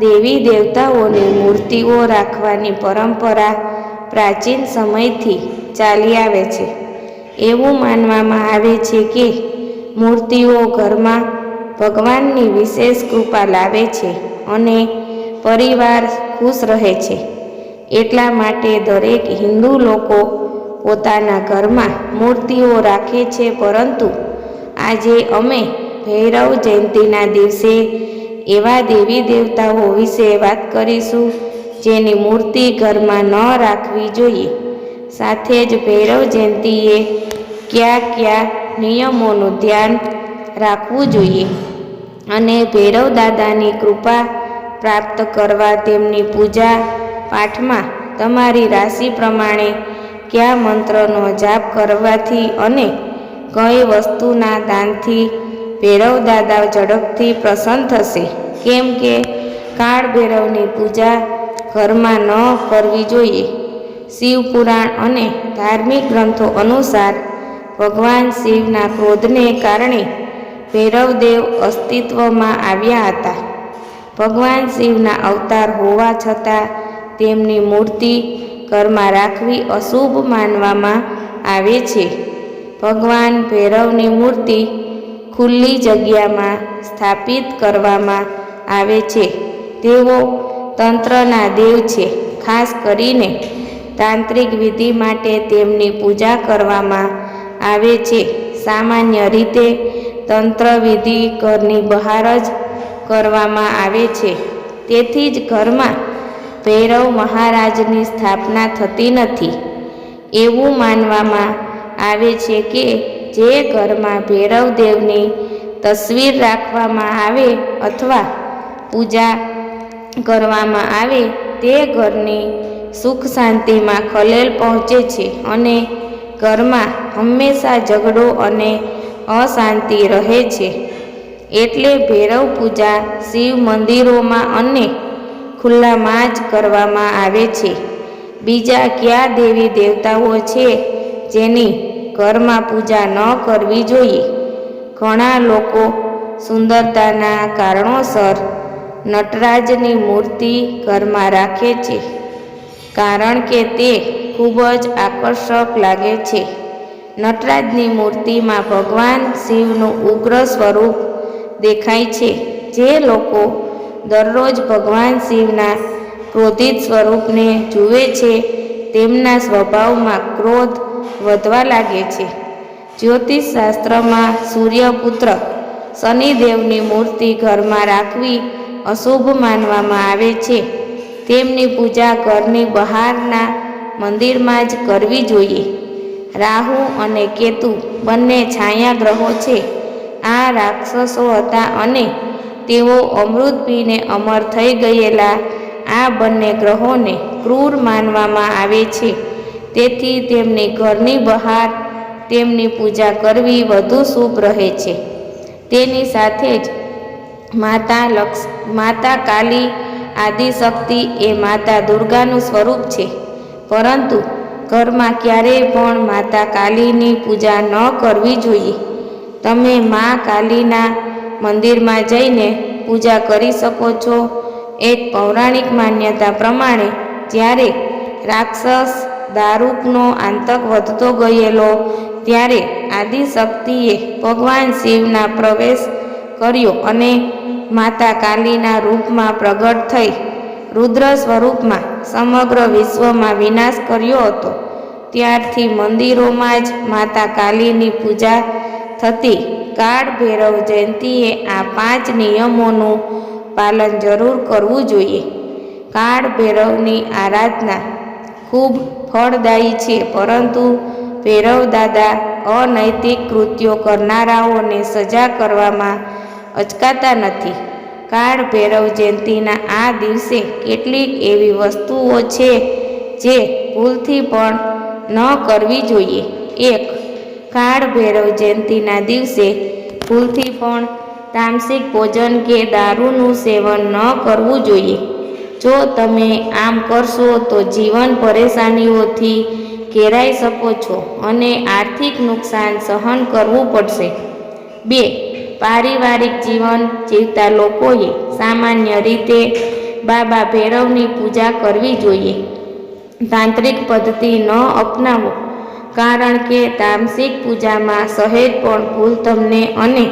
દેવી દેવતાઓની મૂર્તિઓ રાખવાની પરંપરા પ્રાચીન સમયથી ચાલી આવે છે. એવું માનવામાં આવે છે કે મૂર્તિઓ ઘરમાં ભગવાનની વિશેષ કૃપા લાવે છે અને પરિવાર ખુશ રહે છે. એટલા માટે દરેક હિન્દુ લોકો પોતાના ઘરમાં મૂર્તિઓ રાખે છે, પરંતુ આજે અમે ભૈરવ જયંતિના દિવસે એવા દેવી દેવતાઓ વિશે વાત કરીશું, જેની મૂર્તિ ઘરમાં ન રાખવી જોઈએ. સાથે જ ભૈરવ જયંતીએ કયા કયા નિયમોનું ધ્યાન રાખવું જોઈએ અને ભૈરવ દાદાની કૃપા પ્રાપ્ત કરવા તેમની પૂજા પાઠમાં તમારી રાશિ પ્રમાણે કયા મંત્રનો જાપ કરવાથી અને કઈ વસ્તુના દાનથી ભૈરવ દાદા ઝડપથી પ્રસન્ન થશે. કેમ કે કાળ ભૈરવની પૂજા ઘરમાં ન કરવી જોઈએ. શિવ પુરાણ અને ધાર્મિક ગ્રંથો અનુસાર ભગવાન શિવના ક્રોધને કારણે ભૈરવદેવ અસ્તિત્વમાં આવ્યા હતા. ભગવાન શિવના અવતાર હોવા છતાં તેમની મૂર્તિ ઘરમાં રાખવી અશુભ માનવામાં આવે છે. ભગવાન ભૈરવની મૂર્તિ ખુલ્લી જગ્યામાં સ્થાપિત કરવામાં આવે છે. તેઓ તંત્રના દેવ છે. ખાસ કરીને તાંત્રિક વિધિ માટે તેમની પૂજા કરવામાં આવે છે. સામાન્ય રીતે તંત્ર વિધિ ઘરની બહાર જ કરવામાં આવે છે. તેથી જ ઘરમાં ભૈરવ મહારાજની સ્થાપના થતી નથી. એવું માનવામાં આવે છે કે જે ઘરમાં ભૈરવ દેવની તસવીર રાખવામાં આવે અથવા પૂજા કરવામાં આવે, તે ઘરની સુખ શાંતિમાં ખલેલ પહોંચે છે અને ઘરમાં હંમેશા ઝઘડો અને અશાંતિ રહે છે. એટલે ભૈરવ પૂજા શિવ મંદિરોમાં અને ખુલ્લામાં જ કરવામાં આવે છે. બીજા કયા દેવી દેવતાઓ છે જેની ઘરમાં પૂજા ન કરવી જોઈએ. ઘણા લોકો સુંદરતાના કારણોસર નટરાજની મૂર્તિ ઘરમાં રાખે છે, કારણ કે તે ખૂબ જ આકર્ષક લાગે છે. નટરાજની મૂર્તિમાં ભગવાન શિવનું ઉગ્ર સ્વરૂપ દેખાય છે, જે લોકો દરરોજ ભગવાન શિવના ક્રોધિત સ્વરૂપને જુએ છે. તેમના સ્વભાવમાં ક્રોધ વધવા લાગે છે. જ્યોતિષ શાસ્ત્રમાં સૂર્યપુત્ર શનિદેવની મૂર્તિ ઘરમાં રાખવી અશુભ માનવામાં આવે છે. તેમની પૂજા ઘરની બહારના મંદિરમાં જ કરવી જોઈએ. રાહુ અને કેતુ બંને છાયા ગ્રહો છે. આ રાક્ષસો હતા અને તેઓ અમૃત પીને અમર થઈ ગયેલા. આ બંને ગ્રહોને ક્રૂર માનવામાં આવે છે. તેથી તેમની ઘરની બહાર તેમની પૂજા કરવી વધુ શુભ રહે છે. તેની સાથે જ માતા લક્ષ માતા કાલી આદિશક્તિ એ માતા દુર્ગાનું સ્વરૂપ છે. પરંતુ ઘરમાં ક્યારેય પણ માતા કાલીની પૂજા ન કરવી જોઈએ. તમે મા કાલીના મંદિરમાં જઈને પૂજા કરી શકો છો. એક પૌરાણિક માન્યતા પ્રમાણે જ્યારે રાક્ષસ દારૂકનો આતંક વધતો ગયેલો, ત્યારે આદિશક્તિએ ભગવાન શિવના પ્રવેશ કર્યો અને માતા કાલીના રૂપમાં પ્રગટ થઈ, રુદ્ર સ્વરૂપમાં સમગ્ર વિશ્વમાં વિનાશ કર્યો હતો. ત્યારથી મંદિરોમાં જ માતા કાલીની પૂજા થતી, કાળ ભૈરવ જયંતીએ આ પાંચ નિયમોનું પાલન જરૂર કરવું જોઈએ. કાળ ભૈરવની આરાધના ખૂબ ફળદાયી છે, પરંતુ ભૈરવ દાદા અનૈતિક કૃત્યો કરનારાઓને સજા કરવામાં અચકાતા નથી. કાળ ભૈરવ જયંતિના આ દિવસે કેટલીક એવી વસ્તુઓ છે જે ભૂલથી પણ ન કરવી જોઈએ. એક, કાળ ભૈરવ જયંતિના દિવસે ભૂલથી પણ તામસિક ભોજન કે દારૂનું સેવન ન કરવું જોઈએ. જો તમે આમ કરશો તો જીવન પરેશાનીઓથી ઘેરાઈ શકો છો અને આર્થિક નુકસાન સહન કરવું પડશે. બે, પારિવારિક જીવન જીવતા લોકોએ સામાન્ય રીતે બાબા ભૈરવની પૂજા કરવી જોઈએ. તાંત્રિક પદ્ધતિ ન અપનાવો, કારણ કે તામસિક પૂજામાં સહેજ પણ ભૂલ તમને અને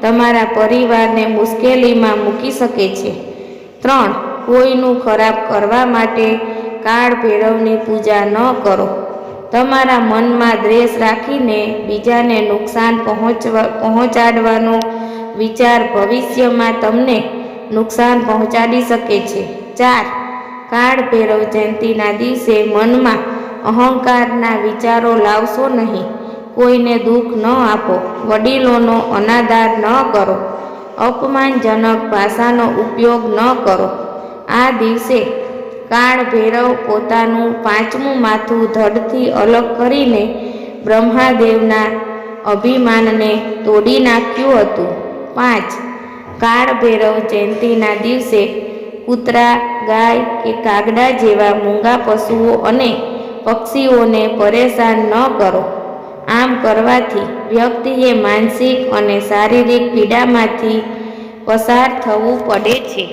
તમારા પરિવારને મુશ્કેલીમાં મૂકી શકે છે. ત્રણ કોઈનું ખરાબ કરવા માટે કાળ ભૈરવની પૂજા ન કરો. તમારા મનમાં દ્વેષ રાખીને બીજાને નુકસાન પહોંચવા, પહોંચાડવાનો વિચાર ભવિષ્યમાં તમને નુકસાન પહોંચાડી શકે છે. ચાર, કાળ ભૈરવ જયંતિના દિવસે મનમાં અહંકારના વિચારો લાવશો નહીં. કોઈને દુઃખ ન આપો, વડીલોનો અનાદાર ન કરો. અપમાનજનક ભાષાનો ઉપયોગ ન કરો. આ દિવસે કાળ ભૈરવ પોતાનું પાંચમું માથું ધડથી અલગ કરીને બ્રહ્માદેવના અભિમાનને તોડી નાખ્યું હતું. પાંચ, કાળ ભૈરવ જયંતિના દિવસે કૂતરા, ગાય કે કાગડા જેવા મૂંગા પશુઓ અને પક્ષીઓને પરેશાન ન કરો. આમ કરવાથી વ્યક્તિએ માનસિક અને શારીરિક પીડામાંથી પસાર થવું પડે છે.